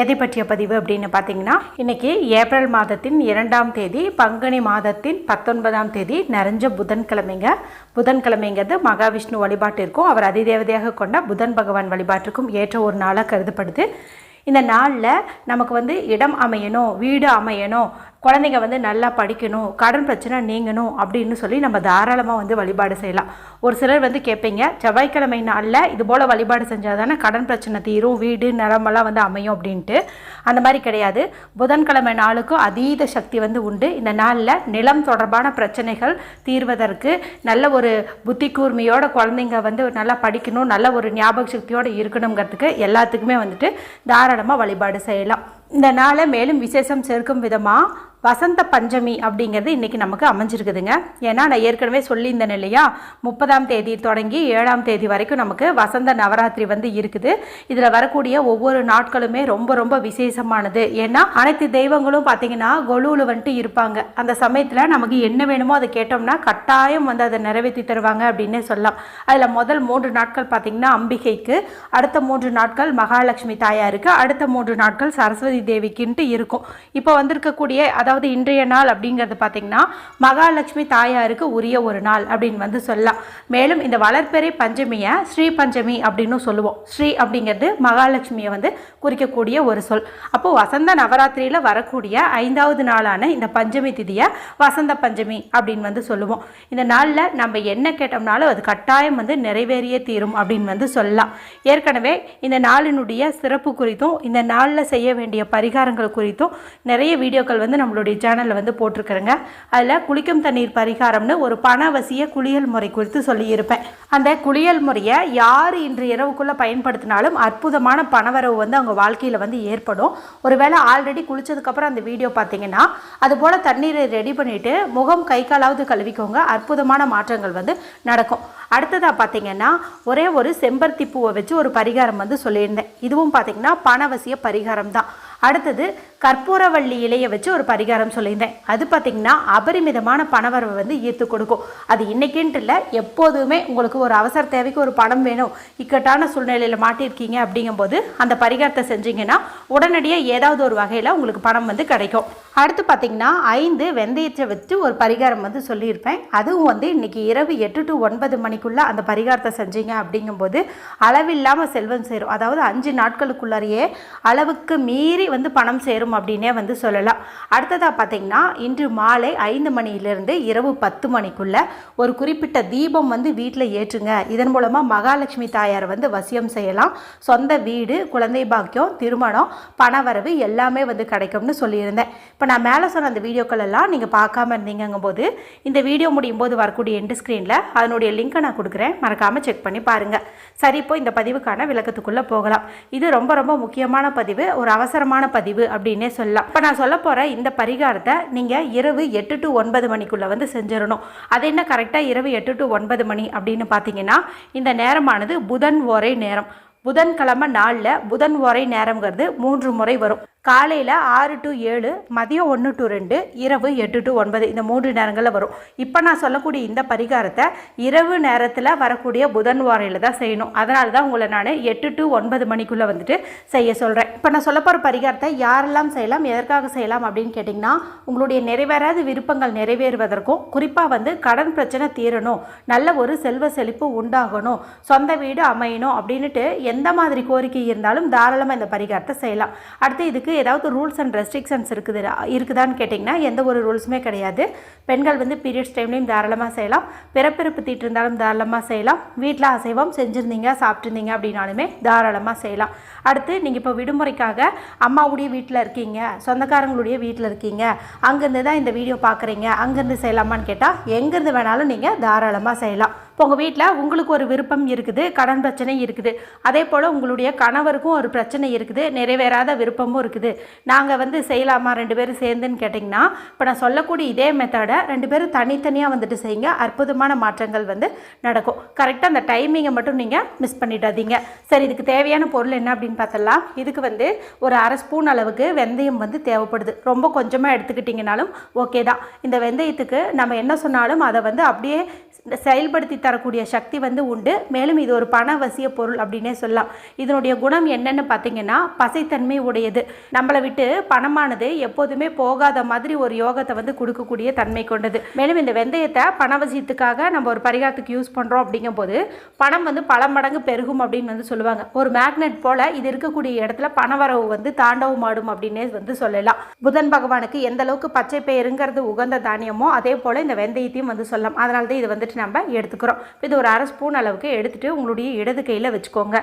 எதை பற்றிய பதிவு அப்படின்னு பார்த்தீங்கன்னா இன்றைக்கி ஏப்ரல் மாதத்தின் இரண்டாம் தேதி பங்குனி மாதத்தின் பத்தொன்பதாம் தேதி நிறைஞ்ச புதன்கிழமைங்க. புதன்கிழமைங்கிறது மகாவிஷ்ணு வழிபாட்டிற்கும் அவர் அதிதேவதையாக கொண்ட புதன் பகவான் வழிபாட்டிற்கும் ஏற்ற ஒரு நாளாக கருதப்படுது. இந்த நாளில் நமக்கு வந்து இடம் அமையணும் வீடு அமையணும் குழந்தைங்க வந்து நல்லா படிக்கணும் கடன் பிரச்சனை நீங்கணும் அப்படின்னு சொல்லி நம்ம தாராளமாக வந்து வழிபாடு செய்யலாம். ஒரு சிலர் வந்து கேட்பீங்க செவ்வாய்க்கிழமை நாளில் இது போல் வழிபாடு செஞ்சால் தானே கடன் பிரச்சனை தீரும் வீடு நிலமெல்லாம் வந்து அமையும் அப்படின்ட்டு. அந்த மாதிரி கிடையாது. புதன்கிழமை நாளுக்கும் அதீத சக்தி வந்து உண்டு. இந்த நாளில் நிலம் தொடர்பான பிரச்சனைகள் தீர்வதற்கு நல்ல ஒரு புத்தி கூர்மையோட குழந்தைங்க வந்து நல்லா படிக்கணும் நல்ல ஒரு ஞாபக சக்தியோடு இருக்கணுங்கிறதுக்கு எல்லாத்துக்குமே வந்துட்டு தாராளமாக வழிபாடு செய்யலாம். இந்த நாளை மேலும் விசேஷம் சேர்க்கும் விதமாக வசந்த பஞ்சமி அப்படிங்கிறது இன்றைக்கி நமக்கு அமைஞ்சிருக்குதுங்க. ஏன்னா நான் ஏற்கனவே சொல்லியிருந்தேன் இல்லையா? முப்பதாம் தேதி தொடங்கி ஏழாம் தேதி வரைக்கும் நமக்கு வசந்த நவராத்திரி வந்து இருக்குது. இதில் வரக்கூடிய ஒவ்வொரு நாட்களுமே ரொம்ப ரொம்ப விசேஷமானது. ஏன்னா அனைத்து தெய்வங்களும் பார்த்தீங்கன்னா கொலுவில் வந்துட்டு இருப்பாங்க. அந்த சமயத்தில் நமக்கு என்ன வேணுமோ அதை கேட்டோம்னா கட்டாயம் வந்து அதை நிறைவேற்றி தருவாங்க அப்படின்னே சொல்லலாம். அதில் முதல் மூன்று நாட்கள் பார்த்தீங்கன்னா அம்பிகைக்கு அடுத்த மூன்று நாட்கள் மகாலட்சுமி தாயாருக்கு அடுத்த மூன்று நாட்கள் சரஸ்வதி தேவிக்குன்ட்டு இருக்கும். இப்போ வந்திருக்கக்கூடிய அதாவது அதாவது இன்றைய நாள் அப்படிங்கிறது பார்த்தீங்கன்னா மகாலட்சுமி தாயாருக்கு உரிய ஒரு நாள் அப்படின்னு வந்து சொல்லலாம். மேலும் இந்த வளர்ப்பெறை பஞ்சமியை ஸ்ரீ பஞ்சமி அப்படின்னு சொல்லுவோம். ஸ்ரீ அப்படிங்கிறது மகாலட்சுமியை வந்து குறிக்கக்கூடிய ஒரு சொல். அப்போது வசந்த நவராத்திரியில் வரக்கூடிய ஐந்தாவது நாளான இந்த பஞ்சமி திதியை வசந்த பஞ்சமி அப்படின்னு வந்து சொல்லுவோம். இந்த நாளில் நம்ம என்ன கேட்டோம்னாலும் அது கட்டாயம் வந்து நிறைவேறிய தீரும் அப்படின்னு வந்து சொல்லலாம். ஏற்கனவே இந்த நாளினுடைய சிறப்பு குறித்தும் இந்த நாளில் செய்ய வேண்டிய பரிகாரங்கள் குறித்தும் நிறைய வீடியோக்கள் வந்து நம்மளுடைய சேனலில் வந்து போட்டிருக்கிறேங்க. அதில் குளிக்கும் தண்ணீர் பரிகாரம்னு ஒரு பணவசிய குளியல் முறை குறித்து சொல்லியிருப்பேன். அந்த குளியல் முறையை யார் இன்று இரவுக்குள்ளே பயன்படுத்தினாலும் அற்புதமான பணவரவு வந்து அவங்க வாழ்க்கையில் வந்து ஏற்படும். ஒருவேளை ஆல்ரெடி குளித்ததுக்கப்புறம் அந்த வீடியோ பார்த்தீங்கன்னா அது போல் தண்ணீரை ரெடி பண்ணிவிட்டு முகம் கை காலாவது கழுவிக்கோங்க. அற்புதமான மாற்றங்கள் வந்து நடக்கும். அடுத்ததாக பார்த்தீங்கன்னா ஒரே ஒரு செம்பருத்தி பூவை வச்சு ஒரு பரிகாரம் வந்து சொல்லியிருந்தேன். இதுவும் பார்த்தீங்கன்னா பணவசிய பரிகாரம் தான் அடுத்தது கற்பூரவள்ளி இலையை வச்சு ஒரு பரிகாரம் சொல்லியிருந்தேன். அது பார்த்திங்கன்னா அபரிமிதமான பணவரவை வந்து ஈர்த்து கொடுக்கும். அது இன்னைக்குன்ட்டு இல்லை எப்போதுமே உங்களுக்கு ஒரு அவசர தேவைக்கு ஒரு பணம் வேணும். இக்கட்டான சூழ்நிலையில் மாட்டியிருக்கீங்க அப்படிங்கும்போது அந்த பரிகாரத்தை செஞ்சீங்கன்னா உடனடியாக ஏதாவது ஒரு வகையில் உங்களுக்கு பணம் வந்து கிடைக்கும். அடுத்து பார்த்திங்கன்னா ஐந்து வெந்தயத்தை வச்சு ஒரு பரிகாரம் வந்து சொல்லியிருப்பேன். அதுவும் வந்து இன்றைக்கி இரவு எட்டு டு ஒன்பது மணிக்குள்ளே அந்த பரிகாரத்தை செஞ்சீங்க அப்படிங்கும்போது அளவில்லாமல் செல்வம் சேரும். அதாவது அஞ்சு நாட்களுக்குள்ளாரையே அளவுக்கு மீறி வந்து பணம் சேரும் அப்படின்னே வந்து சொல்லலாம். அடுத்ததாக பார்த்தீங்கன்னா இன்று மாலை ஐந்து மணியிலிருந்து இரவு பத்து மணிக்குள்ள ஒரு குறிப்பிட்ட தீபம் வந்து வீட்டில் ஏற்றுங்க. இதன் மூலமாக மகாலட்சுமி தாயார் வந்து வசியம் செய்யலாம். சொந்த வீடு குழந்தை பாக்கியம் திருமணம் பணவரவு எல்லாமே வந்து கிடைக்கும்னு சொல்லியிருந்தேன். இப்போ நான் மேலே சொன்ன அந்த வீடியோக்கள் எல்லாம் நீங்கள் பார்க்காம இருந்தீங்கும் போது இந்த வீடியோ முடியும் போது வரக்கூடிய எண்டு ஸ்க்ரீனில் அதனுடைய லிங்க்கை நான் கொடுக்குறேன். மறக்காமல் செக் பண்ணி பாருங்கள் சரி இப்போ இந்த பதிவுக்கான விளக்கத்துக்குள்ளே போகலாம். இது ரொம்ப ரொம்ப முக்கியமான பதிவு. ஒரு அவசரமான பதிவு அப்படின்னே சொல்லலாம். இப்போ நான் சொல்ல போகிற இந்த பரிகாரத்தை நீங்கள் இரவு எட்டு டு ஒன்பது மணிக்குள்ளே வந்து செஞ்சிடணும். அது என்ன கரெக்டாக இரவு எட்டு டு ஒன்பது மணி அப்படின்னு பார்த்தீங்கன்னா இந்த நேரமானது புதன் ஒரே நேரம். புதன்கிழமை நாளில் புதன் ஒரே நேரங்கிறது மூன்று முறை வரும். காலையில் ஆறு டு ஏழு மதியம் ஒன்று டு ரெண்டு இரவு எட்டு டு ஒன்பது இந்த மூன்று நேரங்களில் வரும். இப்போ நான் சொல்லக்கூடிய இந்த பரிகாரத்தை இரவு நேரத்தில் வரக்கூடிய புதன் வாரையில் தான் செய்யணும். அதனால தான் உங்களை நான் எட்டு டு ஒன்பது மணிக்குள்ளே வந்துட்டு செய்ய சொல்கிறேன் இப்போ நான் சொல்ல போகிற பரிகாரத்தை யாரெல்லாம் செய்யலாம் எதற்காக செய்யலாம் அப்படின்னு கேட்டிங்கன்னா உங்களுடைய நிறைவேறாத விருப்பங்கள் நிறைவேறுவதற்கும் குறிப்பாக வந்து கடன் பிரச்சனை தீரணும் நல்ல ஒரு செல்வ செழிப்பு உண்டாகணும் சொந்த வீடு அமையணும் அப்படின்ட்டு எந்த மாதிரி கோரிக்கை இருந்தாலும் தாராளமாக இந்த பரிகாரத்தை செய்யலாம். அடுத்து இதுக்கு ஏதாவது ரூல்ஸ் அண்ட் ரெஸ்ட்ரிக்ஷன்ஸ் இருக்குது இருக்குதான்னு கேட்டிங்கன்னா எந்த ஒரு ரூல்ஸுமே கிடையாது. பெண்கள் வந்து பீரியட்ஸ் டைம்லையும் தாராளமாக செய்யலாம். பிறப்பிறப்பு தீட்டு இருந்தாலும் தாராளமாக செய்யலாம். வீட்டில் அசைவம் செஞ்சுருந்தீங்க சாப்பிட்ருந்தீங்க அப்படின்னாலுமே தாராளமாக செய்யலாம். அடுத்து நீங்கள் இப்போ விடுமுறைக்காக அம்மாவுடைய வீட்டில் இருக்கீங்க சொந்தக்காரங்களுடைய வீட்டில் இருக்கீங்க. அங்கேருந்து தான் இந்த வீடியோ பார்க்குறீங்க அங்கேருந்து செய்யலாமான்னு கேட்டால் எங்கேருந்து வேணாலும் நீங்கள் தாராளமாக செய்யலாம். இப்போ உங்கள் வீட்டில் உங்களுக்கு ஒரு விருப்பம் இருக்குது கடன் பிரச்சனை இருக்குது. அதே போல் உங்களுடைய கணவருக்கும் ஒரு பிரச்சனை இருக்குது நிறைவேறாத விருப்பமும் இருக்குது. நாங்கள் வந்து செய்யலாமா ரெண்டு பேரும் சேர்ந்துன்னு கேட்டிங்கன்னா இப்போ நான் சொல்லக்கூடிய இதே மெத்தடை ரெண்டு பேரும் தனித்தனியாக வந்துட்டு செய்யுங்க. அற்புதமான மாற்றங்கள் வந்து நடக்கும். கரெக்டாக அந்த டைமிங்கை மட்டும் நீங்கள் மிஸ் பண்ணிடாதீங்க. சரி இதுக்கு தேவையான பொருள் என்ன அப்படின்னு பார்த்தலாம். இதுக்கு வந்து ஒரு அரை ஸ்பூன் அளவுக்கு வெந்தயம் வந்து தேவைப்படுது. ரொம்ப கொஞ்சமாக எடுத்துக்கிட்டிங்கனாலும் ஓகே தான். இந்த வெந்தயத்துக்கு நம்ம என்ன சொன்னாலும் அதை வந்து அப்படியே செயல்படுத்தி தரக்கூடிய சக்தி வந்து உண்டு. மேலும் இது ஒரு பணவசிய பொருள் அப்படின்னே சொல்லலாம். இதனுடைய குணம் என்னென்னு பார்த்தீங்கன்னா பசைத்தன்மை உடையது. நம்மளை விட்டு பணமானது எப்போதுமே போகாத மாதிரி ஒரு யோகத்தை வந்து கொடுக்கக்கூடிய தன்மை கொண்டது. மேலும் இந்த வெந்தயத்தை பணவசியத்துக்காக நம்ம ஒரு பரிகாரத்துக்கு யூஸ் பண்ணுறோம் அப்படிங்கும்போது பணம் வந்து பல மடங்கு பெருகும் அப்படின்னு வந்து சொல்லுவாங்க. ஒரு மேக்னெட் போல் இது இருக்கக்கூடிய இடத்துல பணவரவு வந்து தாண்டவம் ஆடும் அப்படின்னே வந்து சொல்லலாம். புதன் பகவானுக்கு எந்த அளவுக்கு பச்சை பயிருங்கிறது உகந்த தானியமோ அதே போல் இந்த வெந்தயத்தையும் வந்து சொல்லலாம். அதனால தான் இது வந்துட்டு நம்ம எடுத்துக்கிறோம். இது ஒரு அரை ஸ்பூன் அளவுக்கு எடுத்துகிட்டு உங்களுடைய இடது கையில் வச்சுக்கோங்க.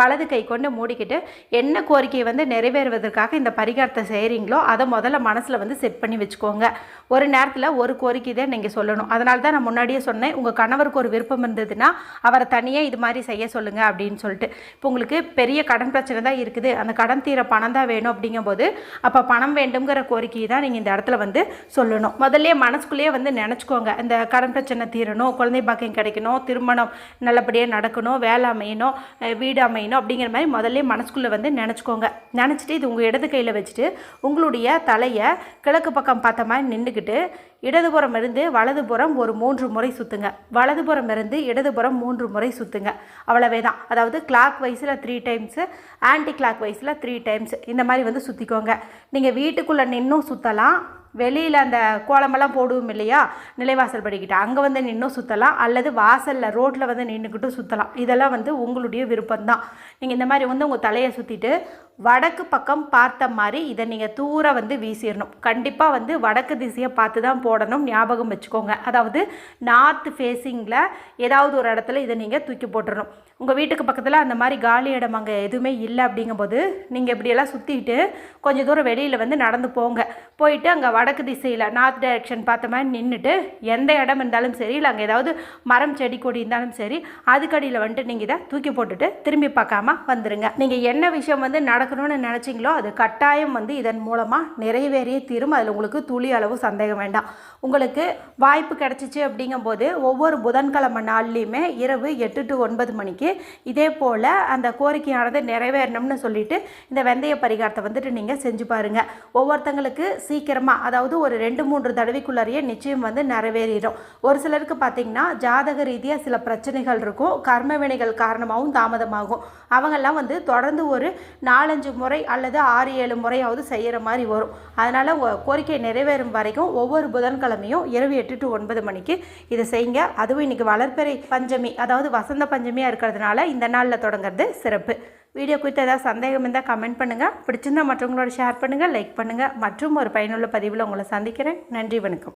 வலது கை கொண்டு மூடிக்கிட்டு என்ன கோரிக்கையை வந்து நிறைவேறுவதற்காக இந்த பரிகாரத்தை செய்கிறீங்களோ அதை முதல்ல மனசில் வந்து செட் பண்ணி வச்சுக்கோங்க. ஒரு நேரத்தில் ஒரு கோரிக்கை தான் நீங்கள் சொல்லணும். அதனால தான் நான் முன்னாடியே சொன்னேன் உங்கள் கணவருக்கு ஒரு விருப்பம் இருந்ததுன்னா அவரை தனியாக இது மாதிரி செய்ய சொல்லுங்கள் அப்படின்னு சொல்லிட்டு. இப்போ உங்களுக்கு பெரிய கடன் பிரச்சனை தான் இருக்குது. அந்த கடன் தீர பணம் தான் வேணும் அப்படிங்கும்போது அப்போ பணம் வேண்டுங்கிற கோரிக்கையை தான் நீங்கள் இந்த இடத்துல வந்து சொல்லணும். முதல்ல மனசுக்குள்ளேயே வந்து நினச்சிக்கோங்க. இந்த கடன் பிரச்சனை தீரணும் குழந்தை பாக்கியம் கிடைக்கணும் திருமணம் நல்லபடியாக நடக்கணும் வேலை அமையணும் வீடு அமையணும் அப்படிங்கிற மாதிரி முதல்ல மனசுக்குள்ளே வந்து நினச்சிக்கோங்க. நினச்சிட்டு இது உங்கள் இடது கையில் வச்சுட்டு உங்களுடைய தலையை கிழக்கு பக்கம் பார்த்த மாதிரி நின்றுக்கிட்டு இடதுபுறம் இருந்து வலதுபுறம் ஒரு மூன்று முறை சுற்றுங்க வலதுபுறம் இருந்து இடதுபுறம் மூன்று முறை சுற்றுங்க அவ்வளவே தான் அதாவது கிளாக் வைஸில் த்ரீ டைம்ஸு ஆன்டி கிளாக் வைஸில் த்ரீ டைம்ஸ் இந்த மாதிரி வந்து சுற்றிக்கோங்க நீங்கள் வீட்டுக்குள்ளே நின்றும் சுற்றலாம் வெளியில் அந்த கோலமெல்லாம் போடுவோம் இல்லையா? நிலைவாசல் படிக்கிட்ட. அங்கே வந்து நின்றும் சுற்றலாம் அல்லது வாசலில் ரோட்டில் வந்து நின்றுக்கிட்டும் சுற்றலாம் இதெல்லாம் வந்து உங்களுடைய விருப்பம்தான். நீங்கள் இந்த மாதிரி வந்து உங்கள் தலையை சுற்றிட்டு வடக்கு பக்கம் பார்த்த மாதிரி இதை நீங்கள் தூர வந்து வீசிடணும். கண்டிப்பாக வந்து வடக்கு திசையை பார்த்து தான் போடணும். ஞாபகம் வச்சுக்கோங்க. அதாவது நார்த் ஃபேஸிங்கில் ஏதாவது ஒரு இடத்துல இதை நீங்கள் தூக்கி போட்டுடணும் உங்கள் வீட்டுக்கு பக்கத்தில் அந்த மாதிரி காலி இடம் அங்கே எதுவுமே இல்லை அப்படிங்கும்போது நீங்கள் இப்படியெல்லாம் சுற்றிட்டு கொஞ்சம் தூரம் வெளியில் வந்து நடந்து போங்க. போயிட்டு அங்கே வடக்கு திசையில் நார்த் டைரக்ஷன் பார்த்த மாதிரி நின்றுட்டு எந்த இடம் இருந்தாலும் சரி இல்லை அங்கே ஏதாவது மரம் செடி கொடி இருந்தாலும் சரி அதுக்கடியில் வந்துட்டு நீங்கள் இதை தூக்கி போட்டுட்டு திரும்பி பார்க்காம வந்துடுங்க நீங்கள் என்ன விஷயம் வந்து நடக்கணும்னு நினச்சிங்களோ அது கட்டாயம் வந்து இதன் மூலமாக நிறைவேறிய தீரும். அதில் உங்களுக்கு துளி அளவு சந்தேகம் வேண்டாம். உங்களுக்கு வாய்ப்பு கிடச்சிச்சு அப்படிங்கும்போது ஒவ்வொரு புதன்கிழமை நாள்லேயுமே இரவு எட்டு டு ஒன்பது மணிக்கு இதே போல் அந்த கோரிக்கையானது நிறைவேறணும்னு சொல்லிட்டு இந்த வெந்தய பரிகாரத்தை வந்துட்டு நீங்கள் செஞ்சு பாருங்கள் ஒவ்வொருத்தங்களுக்கு சீக்கிரமாக அதாவது ஒரு ரெண்டு மூன்று தடவைக்குள்ளாரையே நிச்சயம் வந்து நிறைவேறிடும். ஒரு சிலருக்கு பார்த்தீங்கன்னா ஜாதக ரீதியாக சில பிரச்சனைகள் இருக்கும். கர்ம வினைகள் காரணமாகவும் தாமதமாகும். அவங்கெல்லாம் வந்து தொடர்ந்து ஒரு நாலு நாலஞ்சு முறை அல்லது ஆறு ஏழு முறையாவது செய்கிற மாதிரி வரும். அதனால் கோரிக்கை நிறைவேறும் வரைக்கும் ஒவ்வொரு புதன்கிழமையும் இரவு எட்டு டு ஒன்பது மணிக்கு இதை செய்யுங்க. அதுவும் இன்றைக்கி வளர்ப்பறை பஞ்சமி அதாவது வசந்த பஞ்சமியாக இருக்கிறதுனால இந்த நாளில் தொடங்குறது சிறப்பு. வீடியோ குறித்து ஏதாவது சந்தேகம் இருந்தால் கமெண்ட் பண்ணுங்கள் பிடிச்சிருந்தா மற்றவங்களோட ஷேர் பண்ணுங்கள் லைக் பண்ணுங்கள் மற்றும் ஒரு பயனுள்ள பதிவில் உங்களை சந்திக்கிறேன். நன்றி வணக்கம்.